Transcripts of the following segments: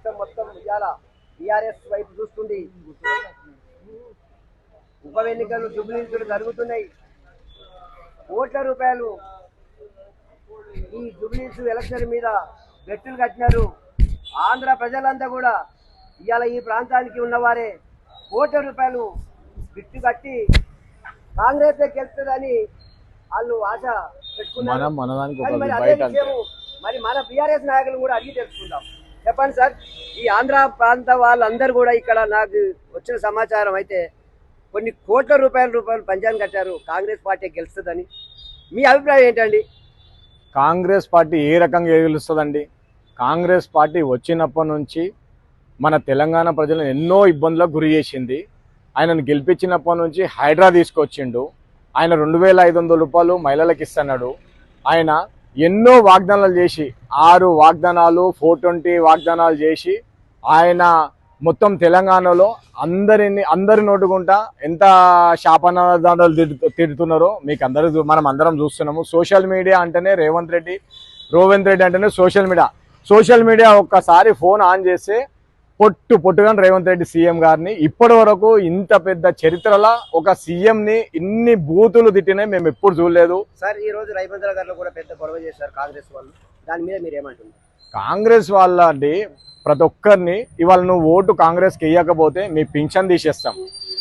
రాష్ట్రం మొత్తం ఇవాళ టీఆర్ఎస్ వైపు చూస్తుంది. ఉప ఎన్నికలు జుబ్లీలు జరుగుతున్నాయి. కోట్ల రూపాయలు ఈ జుబ్లీస్ ఎలక్షన్ మీద బెట్టులు కట్టినారు. ఆంధ్ర ప్రజలంతా కూడా ఇవాళ ఈ ప్రాంతానికి ఉన్నవారే కోట్ల రూపాయలు బిట్టు కట్టి కాంగ్రెస్ గెలుస్తుందని వాళ్ళు ఆశ పెట్టుకున్నారు. మరి మన బీఆర్ఎస్ నాయకులు కూడా అడిగి తెలుసుకుందాం. చెప్పండి సార్. ఈ ఆంధ్ర ప్రాంత వాళ్ళందరూ కూడా ఇక్కడ నాకు వచ్చిన సమాచారం అయితే కొన్ని కోట్ల రూపాయల రూపాయలు పంచాయతీ కట్టారు. కాంగ్రెస్ పార్టీ గెలుస్తుందని. మీ అభిప్రాయం ఏంటండి? కాంగ్రెస్ పార్టీ ఏ రకంగా గెలుస్తుందండి? కాంగ్రెస్ పార్టీ వచ్చినప్పటి నుంచి మన తెలంగాణ ప్రజలను ఎన్నో ఇబ్బందులకు గురి చేసింది. ఆయనను గెలిపించినప్పటి నుంచి హైడ్రా తీసుకొచ్చిండు. ఆయన రెండు వేల ఐదు వందల రూపాయలు మహిళలకు ఇస్తున్నాడు. ఆయన ఎన్నో వాగ్దానాలు చేసి ఆరు వాగ్దానాలు ఫోర్ ట్వంటీ వాగ్దానాలు చేసి ఆయన మొత్తం తెలంగాణలో అందరిని అందరి నోటుకుంటా ఎంత శాపనాదాలు తిడుతున్నారో మీకు అందరూ మనం అందరం చూస్తున్నాము. సోషల్ మీడియా అంటేనే రేవంత్ రెడ్డి రోవంత్ రెడ్డి అంటేనే సోషల్ మీడియా. సోషల్ మీడియా ఒక్కసారి ఫోన్ ఆన్ చేస్తే పొట్టు పొట్టుగా రేవంత్ రెడ్డి సీఎం గారిని ఇప్పటి వరకు ఇంత పెద్ద చరిత్రలో ఒక సీఎం ని ఇన్ని బూతులు తిట్టినాయి మేము ఎప్పుడు చూడలేదు. సార్ ఈ రోజు గారిలో కూడా పెద్ద గొడవ చేశారు కాంగ్రెస్ వాళ్ళు. దాని మీద మీరు ఏమంటున్నారు? కాంగ్రెస్ వాళ్ళండి ప్రతి ఒక్కరిని ఇవాళ నువ్వు ఓటు కాంగ్రెస్కి వేయకపోతే మీ పింఛన్ తీసేస్తాం.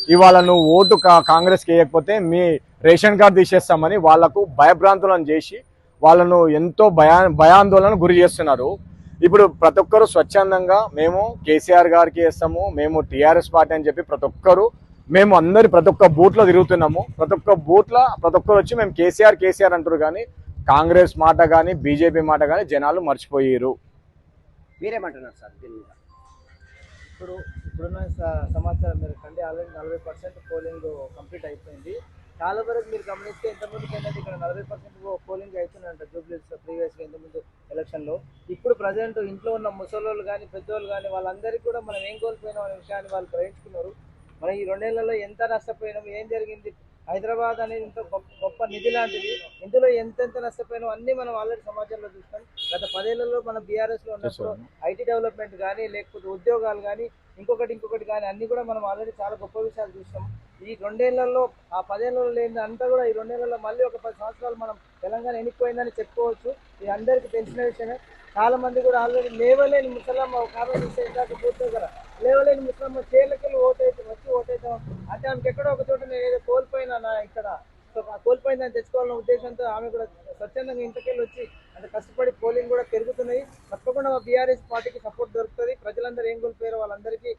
ఇవాళ నువ్వు ఓటు కా- కాంగ్రెస్కి వేయకపోతే మీ రేషన్ కార్డు తీసేస్తామని వాళ్ళకు భయభ్రాంతులను చేసి వాళ్ళను ఎంతో భయా భయాందోళన గురి చేస్తున్నారు. ఇప్పుడు ప్రతి ఒక్కరు స్వచ్ఛందంగా మేము కేసీఆర్ గారికి వేస్తాము మేము టీఆర్ఎస్ పార్టీ అని చెప్పి ప్రతి ఒక్కరు మేము అందరి ప్రతి ఒక్క బూత్లో తిరుగుతున్నాము. ప్రతి ఒక్క బూత్లో ప్రతి ఒక్కరు వచ్చి మేము కేసీఆర్ కేసీఆర్ అంటారు కానీ కాంగ్రెస్ మాట కానీ బీజేపీ మాట కానీ జనాలు మర్చిపోయారు మీరేమంటున్నారు సార్ దీని మీద? ఇప్పుడు ఇప్పుడున్న సమాచారం మేరకు అండి ఆల్రెడీ నలభై పర్సెంట్ పోలింగ్ కంప్లీట్ అయిపోయింది. చాలా వరకు మీరు గమనిస్తే ఇంతకుముందుకు ఏంటంటే ఇక్కడ నలభై పర్సెంట్ పోలింగ్ అవుతుందంట జూబ్లీస్ ప్రీవియస్గా ఇంతకుముందు ఎలక్షన్లో. ఇప్పుడు ప్రజెంట్ ఇంట్లో ఉన్న ముసలోళ్ళు కానీ పెద్దోళ్ళు కానీ వాళ్ళందరికీ కూడా మనం ఏం కోల్పోయినాం అనే విషయాన్ని వాళ్ళు గ్రహించుకున్నారు. మనం ఈ రెండేళ్ళలో ఎంత నష్టపోయినాం ఏం జరిగింది? హైదరాబాద్ అనేది ఇంత గొప్ప గొప్ప నిధి లాంటిది. ఇందులో ఎంతెంత నష్టపోయినాం అన్ని మనం ఆల్రెడీ సమాజంలో చూస్తాం గత పదేళ్ళలో మనం బీఆర్ఎస్లో ఉన్నప్పుడు ఐటీ డెవలప్మెంట్ కానీ లేకపోతే ఉద్యోగాలు కానీ ఇంకొకటి ఇంకొకటి కానీ అన్ని కూడా మనం ఆల్రెడీ చాలా గొప్ప విషయాలు చూస్తాం ఈ రెండేళ్ళలో ఆ పదేళ్ళలో లేని అంతా కూడా ఈ రెండేళ్ళలో మళ్ళీ ఒక పది సంవత్సరాలు మనం తెలంగాణ ఎన్నిపోయిందని చెప్పుకోవచ్చు. ఇది అందరికీ తెలిసిన విషయమే. చాలా మంది కూడా ఆల్రెడీ లేవలేని ముసలమ్మ ఒక ఆమె పూర్తి కదా లేవలేని ముసలమ్మ చేలకెళ్ళి ఓటైతే వచ్చి ఓటైతాం అంటే ఆమెకి ఎక్కడో ఒక చోట నేను ఏదో కోల్పోయినా నా ఇక్కడ. సో కోల్పోయిందని తెచ్చుకోవాలన్న ఉద్దేశంతో ఆమె కూడా స్వచ్ఛందంగా ఇంటికెళ్ళి వచ్చి అంటే కష్టపడి పోలింగ్ కూడా పెరుగుతున్నాయి. తప్పకుండా మా బీఆర్ఎస్ పార్టీకి సపోర్ట్ దొరుకుతుంది. ప్రజలందరూ ఏం కోల్పోయారో వాళ్ళందరికీ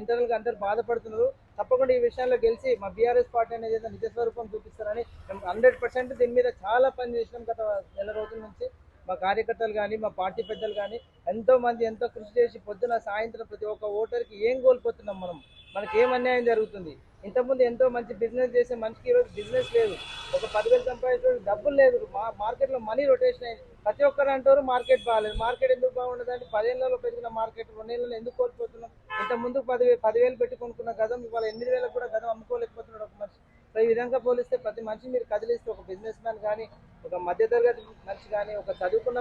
ఇంటర్నల్గా అందరూ అందరు బాధపడుతున్నారు. తప్పకుండా ఈ విషయంలో గెలిచి మా బీఆర్ఎస్ పార్టీ అనేది ఏదో నిజ స్వరూపం చూపిస్తారని మేము హండ్రెడ్ పర్సెంట్ దీని మీద చాలా పని చేసినాం గత నెల రోజుల నుంచి. మా కార్యకర్తలు కానీ మా పార్టీ పెద్దలు కానీ ఎంతో మంది ఎంతో కృషి చేసి పొద్దున సాయంత్రం ప్రతి ఒక్క ఓటర్కి ఏం కోల్పోతున్నాం మనం? మనకి ఏం అన్యాయం జరుగుతుంది? ఇంతకుముందు ఎంతో మంచి బిజినెస్ చేసే మనిషికి ఈరోజు బిజినెస్ లేదు. ఒక పదివేలు సంపాదించే డబ్బులు లేదు. మా మార్కెట్లో మనీ రొటేషన్ అయింది. ప్రతి ఒక్కరు అంటారు మార్కెట్ బాగాలేదు. మార్కెట్ ఎందుకు బాగుండదండి పదేళ్ళలో పెరిగిన మార్కెట్ రెండేళ్ళలో ఎందుకు కోల్పోతున్నాం? ఇంత ముందు పదివే పదివేలు పెట్టి కొనుక్కున్న గదం ఇవాళ ఎనిమిది వేలకు కూడా గదం అమ్ముకోలేకపోతున్నాడు ఒక మనిషి. సో ఈ విధంగా పోలిస్తే ప్రతి మనిషి మీరు కదిలిస్తే ఒక బిజినెస్ మ్యాన్ కానీ ఒక మధ్యతరగతి మనిషి కానీ ఒక చదువుకున్న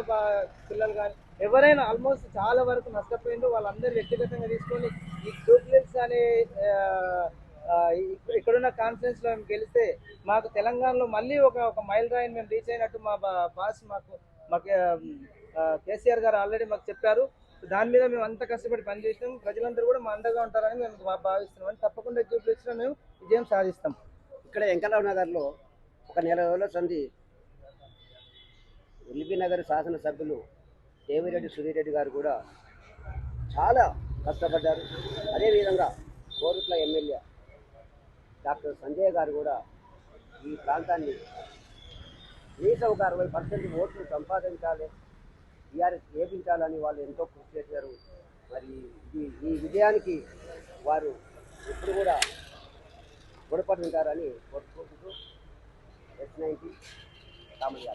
పిల్లలు కానీ ఎవరైనా ఆల్మోస్ట్ చాలా వరకు నష్టపోయిండ్రు. వాళ్ళందరూ వ్యక్తిగతంగా తీసుకొని ఈ గ్రూప్లెస్ అనే ఇక్కడున్న కాన్ఫరెన్స్లో మేము గెలిస్తే మాకు తెలంగాణలో మళ్ళీ ఒక ఒక మైల్ రాయిని మేము రీచ్ అయినట్టు మా బాస్ మాకు మాకు కేసీఆర్ గారు ఆల్రెడీ మాకు చెప్పారు. దాని మీద మేము అంత కష్టపడి పనిచేసినాం. ప్రజలందరూ కూడా మా అండగా ఉంటారని మేము భావిస్తున్నాం. అని తప్పకుండా చూపించిన మేము విజయం సాధిస్తాం. ఇక్కడ వెంకటరావు నగర్లో ఒక నెల రోజుల సంధి ఎల్బీ నగర్ శాసనసభ్యులు దేవిరెడ్డి సుధీరెడ్డి గారు కూడా చాలా కష్టపడ్డారు. అదేవిధంగా కోరుట్ల ఎమ్మెల్యే డాక్టర్ సంజయ్ గారు కూడా ఈ ప్రాంతాన్ని కనీసం ఒక అరవై పర్సెంట్ ఓట్లు సంపాదించాలి టీఆర్ఎస్ వేపించాలని వాళ్ళు ఎంతో కృషి చేశారు. మరి ఈ ఈ విజయానికి వారు ఎప్పుడు కూడా గుణపడి ఉంటారని కోరుకుంటూ ఎస్ నైన్టీ రామయ్య